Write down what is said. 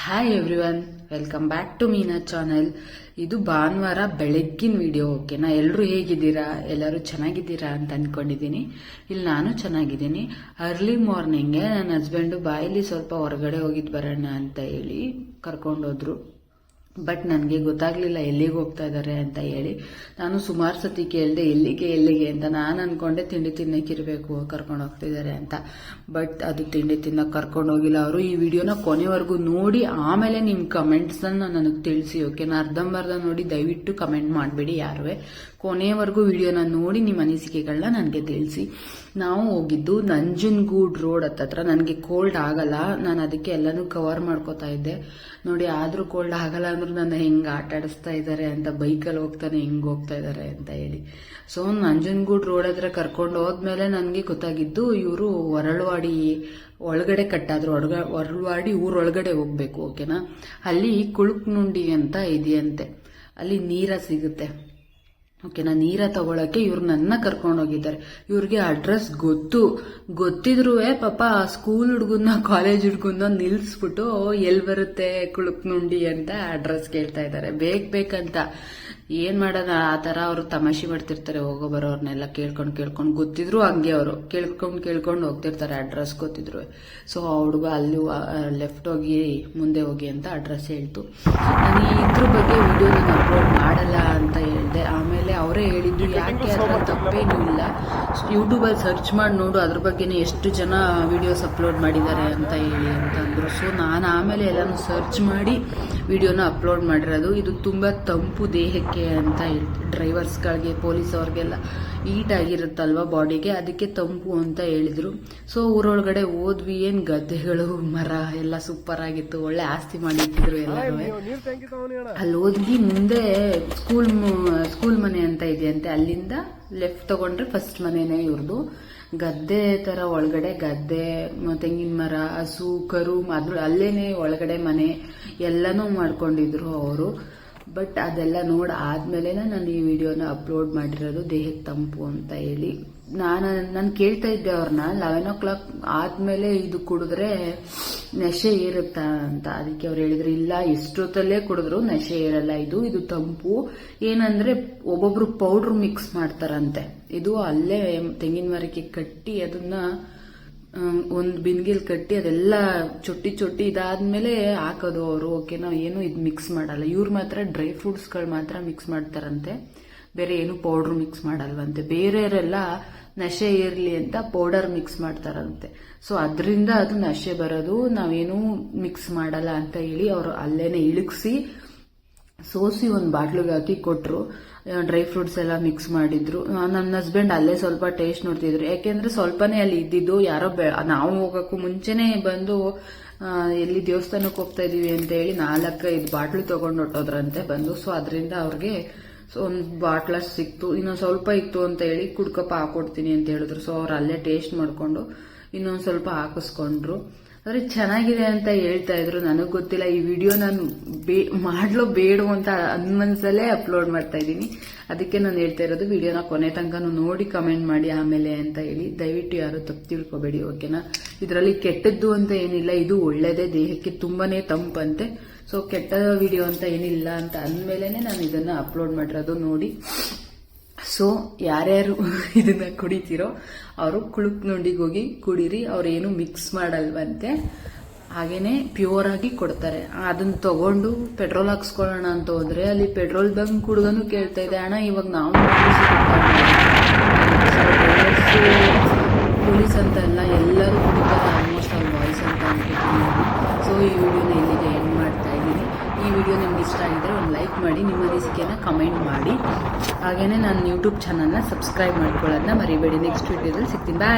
Hi everyone welcome back to Meena channel ಇದು ಭಾನುವಾರ ಬೆಳಗ್ಗಿನ ವಿಡಿಯೋ ಓಕೆನಾ ಎಲ್ಲರೂ ಹೇಗಿದ್ದೀರಾ? ಎಲ್ಲರೂ ಚೆನ್ನಾಗಿದ್ದೀರಾ ಅಂತ ಅಂದ್ಕೊಂಡಿದ್ದೀನಿ ಇಲ್ಲಿ ನಾನು ಚೆನ್ನಾಗಿದ್ದೀನಿ. ಅರ್ಲಿ ಮಾರ್ನಿಂಗೇ ನನ್ನ ಹಸ್ಬೆಂಡು ಬಾಯಲ್ಲಿ ಸ್ವಲ್ಪ ಹೊರಗಡೆ ಹೋಗಿದ್ದು ಬರೋಣ ಅಂತ ಹೇಳಿ ಕರ್ಕೊಂಡೋದ್ರು. ಬಟ್ ನನಗೆ ಗೊತ್ತಾಗ್ಲಿಲ್ಲ ಎಲ್ಲಿಗೆ ಹೋಗ್ತಾ ಇದ್ದಾರೆ ಅಂತ ಹೇಳಿ. ನಾನು ಸುಮಾರು ಸತಿ ಕೇಳಿದೆ, ಎಲ್ಲಿಗೆ ಎಲ್ಲಿಗೆ ಅಂತ ನಾನು ಅಂದ್ಕೊಂಡೆ ತಿಂಡಿ ತಿನ್ನಕ್ಕಿರಬೇಕು ಕರ್ಕೊಂಡು ಹೋಗ್ತಿದ್ದಾರೆ ಅಂತ. ಬಟ್ ಅದು ತಿಂಡಿ ತಿನ್ನಕ್ಕೆ ಕರ್ಕೊಂಡು ಹೋಗಿಲ್ಲ ಅವರು. ಈ ವಿಡಿಯೋನ ಕೊನೆವರೆಗೂ ನೋಡಿ, ಆಮೇಲೆ ನಿಮ್ಮ ಕಮೆಂಟ್ಸನ್ನು ನನಗೆ ತಿಳಿಸಿ ಓಕೆ ನಾನು ಅರ್ಧಂಬರ್ಧ ನೋಡಿ ದಯವಿಟ್ಟು ಕಮೆಂಟ್ ಮಾಡಬೇಡಿ ಯಾರುವೆ. ಕೊನೆಯವರೆಗೂ ವಿಡಿಯೋನ ನೋಡಿ, ನಿಮ್ಮ ಅನಿಸಿಕೆಗಳನ್ನ ನನಗೆ ತಿಳಿಸಿ. ನಾವು ಹೋಗಿದ್ದು ನಂಜನಗೂಡ್ ರೋಡ್ ಹತ್ತತ್ರ. ನನಗೆ ಕೋಲ್ಡ್ ಆಗಲ್ಲ. ನಾನು ಅದಕ್ಕೆ ಎಲ್ಲನೂ ಕವರ್ ಮಾಡ್ಕೋತಾ ಇದ್ದೆ. ನೋಡಿ, ಆದರೂ ಕೋಲ್ಡ್ ಆಗಲ್ಲ ಅಂದ್ರೂ ನನ್ನ ಹೆಂಗ್ ಆಟ ಆಡಿಸ್ತಾ ಇದ್ದಾರೆ ಅಂತ ಬೈಕಲ್ಲಿ ಹೋಗ್ತಾನೆ ಹೆಂಗ್ ಹೋಗ್ತಾ ಇದ್ದಾರೆ ಅಂತ ಹೇಳಿ. ಸೊ ನಂಜನಗೂಡು ರೋಡ್ ಹತ್ರ ಕರ್ಕೊಂಡು ಹೋದ್ಮೇಲೆ ನನಗೆ ಗೊತ್ತಾಗಿದ್ದು ಇವರು ಹೊರಳವಾಡಿ ಒಳಗಡೆ ಕಟ್ಟಾದ್ರು. ಒಳಗ ಹೊರಳವಾಡಿ ಊರೊಳಗಡೆ ಹೋಗ್ಬೇಕು ಓಕೆನಾ ಅಲ್ಲಿ ಕುಳುಕ್ನುಂಡಿ ಅಂತ ಇದೆಯಂತೆ. ಅಲ್ಲಿ ನೀರ ಸಿಗುತ್ತೆ. ಓಕೆನಾ ನೀರ ತಗೊಳಕ್ಕೆ ಇವ್ರು ನನ್ನ ಕರ್ಕೊಂಡೋಗಿದ್ದಾರೆ ಇವ್ರಿಗೆ ಅಡ್ರೆಸ್ ಗೊತ್ತು. ಗೊತ್ತಿದ್ರು ಪಾಪ ಸ್ಕೂಲ್ ಹುಡುಗನ್ನ ಕಾಲೇಜ್ ಹುಡುಗನ್ನ ನಿಲ್ಸ್ಬಿಟ್ಟು ಎಲ್ಲಿ ಬರುತ್ತೆ ಕುಳುಕ್ನುಂಡಿ ಅಂತ ಅಡ್ರೆಸ್ ಕೇಳ್ತಾ ಇದ್ದಾರೆ. ಬೇಕ್ ಬೇಕಂತ. ಏನ್ ಮಾಡೋಣ ಆ ತರ ಅವರು ತಮಾಷೆ ಮಾಡ್ತಿರ್ತಾರೆ ಹೋಗೋ ಬರೋರ್ನೆಲ್ಲ ಕೇಳ್ಕೊಂಡು ಕೇಳ್ಕೊಂಡು. ಗೊತ್ತಿದ್ರು ಹಂಗೆ ಅವರು. ಕೇಳ್ಕೊಂಡು ಕೇಳ್ಕೊಂಡು ಹೋಗ್ತಿರ್ತಾರೆ ಅಡ್ರೆಸ್ ಗೊತ್ತಿದ್ರು. ಸೊ ಆ ಹುಡುಗ ಅಲ್ಲಿ ಲೆಫ್ಟ್ ಹೋಗಿ ಮುಂದೆ ಹೋಗಿ ಅಂತ ಅಡ್ರೆಸ್ ಹೇಳ್ತು. ನಾನು ಇದ್ರ ಬಗ್ಗೆ ವಿಡಿಯೋ ನಾನು ಅಪ್ಲೋಡ್ ಮಾಡಲ್ಲ ಅಂತ ಹೇಳಿದೆ. ಆಮೇಲೆ ಅವರೇ ಹೇಳಿದ್ದು ಯಾಕೆ ಅದ್ರ ತಪ್ಪೇನು ಇಲ್ಲ. ಯೂಟ್ಯೂಬಲ್ಲಿ ಸರ್ಚ್ ಮಾಡಿ ನೋಡು ಅದ್ರ ಬಗ್ಗೆನೇ ಎಷ್ಟು ಜನ ವಿಡಿಯೋಸ್ ಅಪ್ಲೋಡ್ ಮಾಡಿದ್ದಾರೆ ಅಂತ ಹೇಳಿ ಅಂತಂದ್ರು ಸೊ ನಾನು ಆಮೇಲೆ ಎಲ್ಲನೂ ಸರ್ಚ್ ಮಾಡಿ ವಿಡಿಯೋನ ಅಪ್ಲೋಡ್ ಮಾಡಿರೋದು. ಇದು ತುಂಬ ತಂಪು ದೇಹಕ್ಕೆ ಅಂತ ಹೇಳ್ತೀವಿ ಡ್ರೈವರ್ಸ್ಗಳಿಗೆ ಪೊಲೀಸ್ ಅವ್ರಿಗೆಲ್ಲ ಈಟ್ ಆಗಿರುತ್ತಲ್ವ ಬಾಡಿಗೆ? ಅದಕ್ಕೆ ತಂಪು ಅಂತ ಹೇಳಿದ್ರು. ಸೊ ಊರೊಳಗಡೆ ಹೋದ್ವಿ. ಏನ್ ಗದ್ದೆಗಳು ಮರ ಎಲ್ಲ ಸೂಪರ್ ಆಗಿತ್ತು. ಒಳ್ಳೆ ಆಸ್ತಿ ಮಾಡಿಟ್ಟಿದ್ರು ಎಲ್ಲ ಅಲ್ಲಿ ಹೋದ್ವಿ. ಮುಂದೆ ಸ್ಕೂಲ್ ಸ್ಕೂಲ್ ಮನೆ ಅಂತ ಇದೆಯಂತೆ ಅಲ್ಲಿಂದ ಲೆಫ್ಟ್ ತಗೊಂಡ್ರೆ ಫಸ್ಟ್ ಮನೆನೇ ಇವ್ರದ್ದು ಗದ್ದೆ ತರ ಒಳಗಡೆ ಗದ್ದೆ ತೆಂಗಿನ ಮರ ಹಸು ಕರು ಅದ್ರ ಅಲ್ಲೇನೆ ಒಳಗಡೆ ಮನೆ ಎಲ್ಲನೂ ಮಾಡ್ಕೊಂಡಿದ್ರು ಅವರು. ಬಟ್ ಅದೆಲ್ಲ ನೋಡಿ ಆದ್ಮೇಲೆ ನಾನು ಈ ವಿಡಿಯೋನ ಅಪ್ಲೋಡ್ ಮಾಡಿರೋದು ದೇಹಕ್ಕೆ ತಂಪು ಅಂತ ಹೇಳಿ. ನಾನು ನಾನು ಕೇಳ್ತಾ ಇದ್ದೆ ಅವ್ರನ್ನ ಲೆವೆನ್ ಓ ಕ್ಲಾಕ್ ಆದ್ಮೇಲೆ ಇದು ಕುಡಿದ್ರೆ ನಶೆ ಏರುತ್ತ ಅಂತ. ಅದಕ್ಕೆ ಅವ್ರು ಹೇಳಿದ್ರು, ಇಲ್ಲ, ಇಷ್ಟೊತ್ತಲ್ಲೇ ಕುಡಿದ್ರು, ನಶೆ ಏರಲ್ಲ. ಇದು ಇದು ತಂಪು. ಏನಂದ್ರೆ ಒಬ್ಬೊಬ್ರು ಪೌಡ್ರ್ ಮಿಕ್ಸ್ ಮಾಡ್ತಾರಂತೆ. ಇದು ಅಲ್ಲೇ ತೆಂಗಿನ ಮರಕ್ಕೆ ಕಟ್ಟಿ ಅದನ್ನ ಒಂದು ಬಿನ್ಗಿಲ್ ಕಟ್ಟಿ ಅದೆಲ್ಲ ಚೊಟ್ಟಿ ಚೊಟ್ಟಿ ಇದಾದ್ಮೇಲೆ ಹಾಕೋದು ಅವರು, ಓಕೆನಾ? ಏನು ಇದು ಮಿಕ್ಸ್ ಮಾಡಲ್ಲ. ಇವ್ರು ಮಾತ್ರ ಡ್ರೈ ಫ್ರೂಟ್ಸ್ಗಳು ಮಾತ್ರ ಮಿಕ್ಸ್ ಮಾಡ್ತಾರಂತೆ. ಬೇರೆ ಏನು ಪೌಡರ್ ಮಿಕ್ಸ್ ಮಾಡಲ್ವಂತೆ. ಬೇರೆಯವರೆಲ್ಲ ನಶೆ ಇರಲಿ ಅಂತ ಪೌಡರ್ ಮಿಕ್ಸ್ ಮಾಡ್ತಾರಂತೆ. ಸೊ ಅದರಿಂದ ಅದು ನಶೆ ಬರೋದು. ನಾವೇನು ಮಿಕ್ಸ್ ಮಾಡಲ್ಲ ಅಂತ ಹೇಳಿ ಅವರು ಅಲ್ಲೇನೆ ಇಳುಕ್ಸಿ ಸೋಸಿ ಒಂದು ಬಾಟ್ಲಿಗೆ ಹಾಕಿ ಕೊಟ್ಟರು ಡ್ರೈ ಫ್ರೂಟ್ಸ್ ಎಲ್ಲ ಮಿಕ್ಸ್ ಮಾಡಿದ್ರು. ನನ್ನ ಹಸ್ಬೆಂಡ್ ಅಲ್ಲೇ ಸ್ವಲ್ಪ ಟೇಸ್ಟ್ ನೋಡ್ತಿದ್ರು. ಯಾಕೆಂದ್ರೆ ಸ್ವಲ್ಪನೇ ಅಲ್ಲಿ ಇದ್ದಿದ್ದು, ಯಾರೋ ನಾವು ಹೋಗಕ್ಕೂ ಮುಂಚೆನೇ ಬಂದು ಎಲ್ಲಿ ದೇವಸ್ಥಾನಕ್ಕೆ ಹೋಗ್ತಾ ಇದೀವಿ ಅಂತ ಹೇಳಿ ನಾಲ್ಕೈದು ಬಾಟ್ಲು ತಗೊಂಡು ಹೊಟ್ಟೋದ್ರಂತೆ ಬಂದು. ಸೊ ಅದರಿಂದ ಅವ್ರಿಗೆ ಸೊ, ಒಂದು ಬಾಟ್ಲ ಸಿಕ್ತು. ಇನ್ನೊಂದು ಸ್ವಲ್ಪ ಇತ್ತು ಅಂತ ಹೇಳಿ ಕುಡ್ಕಪ್ಪ ಹಾಕೊಡ್ತೀನಿ ಅಂತ ಹೇಳಿದ್ರು. ಸೊ ಅವ್ರು ಅಲ್ಲೇ ಟೇಸ್ಟ್ ಮಾಡ್ಕೊಂಡು ಇನ್ನೊಂದು ಸ್ವಲ್ಪ ಹಾಕಿಸ್ಕೊಂಡ್ರು. ಆದ್ರೆ ಚೆನ್ನಾಗಿದೆ ಅಂತ ಹೇಳ್ತಾ ಇದ್ರು. ನನಗ್ ಗೊತ್ತಿಲ್ಲ, ಈ ವಿಡಿಯೋ ನಾನು ಬೇ, ಮಾಡ್ಲೋ ಬೇಡು ಅಂತ ಅನ್ಮನ್ಸಲ್ಲೇ ಅಪ್ಲೋಡ್ ಮಾಡ್ತಾ ಇದ್ದೀನಿ. ಅದಕ್ಕೆ ನಾನು ಹೇಳ್ತಾ ಇರೋದು, ವಿಡಿಯೋನ ಕೊನೆ ತನಕ ನೋಡಿ ಕಮೆಂಟ್ ಮಾಡಿ ಆಮೇಲೆ ಅಂತ ಹೇಳಿ. ದಯವಿಟ್ಟು ಯಾರು ತಪ್ಪು ತಿಳ್ಕೊಬೇಡಿ, ಓಕೆನಾ? ಇದರಲ್ಲಿ ಕೆಟ್ಟದ್ದು ಅಂತ ಏನಿಲ್ಲ, ಇದು ಒಳ್ಳೇದೇ. ದೇಹಕ್ಕೆ ತುಂಬಾನೇ ತಂಪಂತೆ. ಸೊ ಕೆಟ್ಟ ವಿಡಿಯೋ ಅಂತ ಏನಿಲ್ಲ ಅಂತ ಅಂದ್ಮೇಲೆನೆ ನಾನು ಇದನ್ನ ಅಪ್ಲೋಡ್ ಮಾಡಿರೋದು ನೋಡಿ. ಸೊ ಯಾರ್ಯಾರು ಇದನ್ನ ಕುಡಿತೀರೋ ಅವರು ಕುಳುಕ್ ನುಂಡಿಗೆ ಹೋಗಿ ಕುಡೀರಿ ಅವ್ರೇನು ಮಿಕ್ಸ್ ಮಾಡಲ್ವಂತೆ. ಹಾಗೇನೆ ಪ್ಯೂರ್ ಆಗಿ ಕೊಡ್ತಾರೆ. ಅದನ್ನ ತಗೊಂಡು ಪೆಟ್ರೋಲ್ ಹಾಕ್ಸ್ಕೊಳ್ಳೋಣ ಅಂತ ಹೋದ್ರೆ ಅಲ್ಲಿ ಪೆಟ್ರೋಲ್ ಬಂಕ್ ಹುಡುಗನು ಕೇಳ್ತಾ ಇದೆ, ಅಣ್ಣ, ಇವಾಗ ನಾವು ಪೊಲೀಸ್ ಅಂತ ಎಲ್ಲ ಎಲ್ಲರೂ ಕುಡಿತಾರೆ ಆಲ್ಮೋಸ್ಟ್ ಆಲ್ ಬಾಯ್ಸ್ ಅಂತ ಅನ್ಕೊತೀನಿ ಸೊ ಈ ವಿಡಿಯೋನ ಇಲ್ಲಿಗೆ ಎಂಡ್ ಮಾಡ್ತಾ ಇದ್ದೀನಿ ಈ ವಿಡಿಯೋ ನಿಮ್ಗೆ ಇಷ್ಟ ಆಗಿದ್ರೆ ಒಂದು ಲೈಕ್ ಮಾಡಿ, ನಿಮ್ಮ ಅನಿಸಿಕೆನ ಕಮೆಂಟ್ ಮಾಡಿ. ಹಾಗೇನೆ ನಾನು ಯೂಟ್ಯೂಬ್ ಚಾನಲ್ನ ಸಬ್ಸ್ಕ್ರೈಬ್ ಮಾಡ್ಕೊಳ್ಳೋದನ್ನ ಮರಿಬೇಡಿ. ನೆಕ್ಸ್ಟ್ ವಿಡಿಯೋದಲ್ಲಿ ಸಿಗ್ತೀನಿ. ಬಾಯ್